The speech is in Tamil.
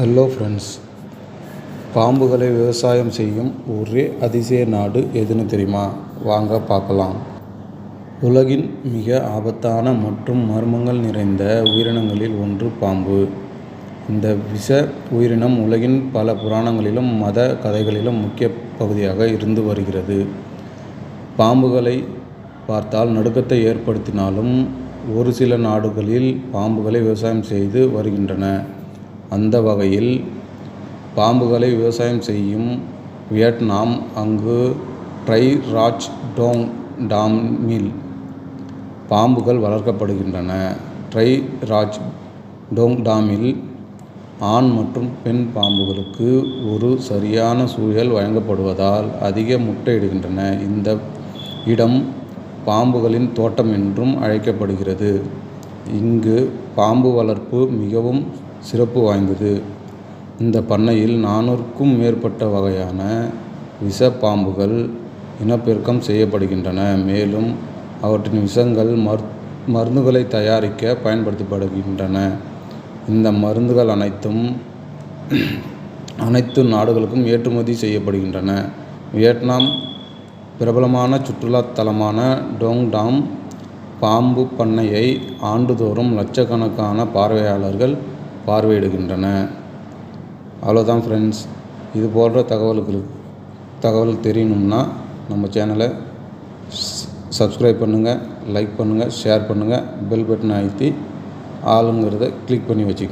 ஹலோ ஃப்ரெண்ட்ஸ் பாம்புகளை விவசாயம் செய்யும் ஒரே அதிசய நாடு எதுன்னு தெரியுமா? வாங்க பார்க்கலாம். உலகின் மிக ஆபத்தான மற்றும் மர்மங்கள் நிறைந்த உயிரினங்களில் ஒன்று பாம்பு. இந்த விஷ உயிரினம் உலகின் பல புராணங்களிலும் மத கதைகளிலும் முக்கிய பகுதியாக இருந்து வருகிறது. பாம்புகளை பார்த்தால் நடுக்கத்தை ஏற்படுத்தினாலும் ஒரு சில நாடுகளில் பாம்புகளை விவசாயம் செய்து வருகின்றன. அந்த வகையில் பாம்புகளை விவசாயம் செய்யும் வியட்நாம் அங்கு ட்ரை ராஜ் டோங் டாமில் பாம்புகள் வளர்க்கப்படுகின்றன. ட்ரை ராஜ் டோங் டாமில் ஆண் மற்றும் பெண் பாம்புகளுக்கு ஒரு சரியான சூழல் வழங்கப்படுவதால் அதிக முட்டையிடுகின்றன. இந்த இடம் பாம்புகளின் தோட்டம் என்றும் அழைக்கப்படுகிறது. இங்கு பாம்பு வளர்ப்பு மிகவும் சிறப்பு வாய்ந்தது. இந்த பண்ணையில் நானூறுக்கும் மேற்பட்ட வகையான விஷ பாம்புகள் இனப்பெருக்கம் செய்யப்படுகின்றன. மேலும் அவற்றின் விஷங்கள் மரு மருந்துகளை தயாரிக்க பயன்படுத்தப்படுகின்றன. இந்த மருந்துகள் அனைத்தும் அனைத்து நாடுகளுக்கும் ஏற்றுமதி செய்யப்படுகின்றன. வியட்நாம் பிரபலமான சுற்றுலா தலமான டோங் டாம் பாம்பு பண்ணையை ஆண்டுதோறும் லட்சக்கணக்கான பார்வையாளர்கள் பார்வையிடுகின்றன. அவ்வளோதான் ஃப்ரெண்ட்ஸ் இது போன்ற தகவல்களுக்கு தகவல் தெரியணும்னா நம்ம சேனலை சப்ஸ்கிரைப் பண்ணுங்கள் லைக் பண்ணுங்கள் ஷேர் பண்ணுங்கள் பெல் பட்டனை அழுத்தி ஆளுங்கிறத கிளிக் பண்ணி வச்சுக்கோங்க.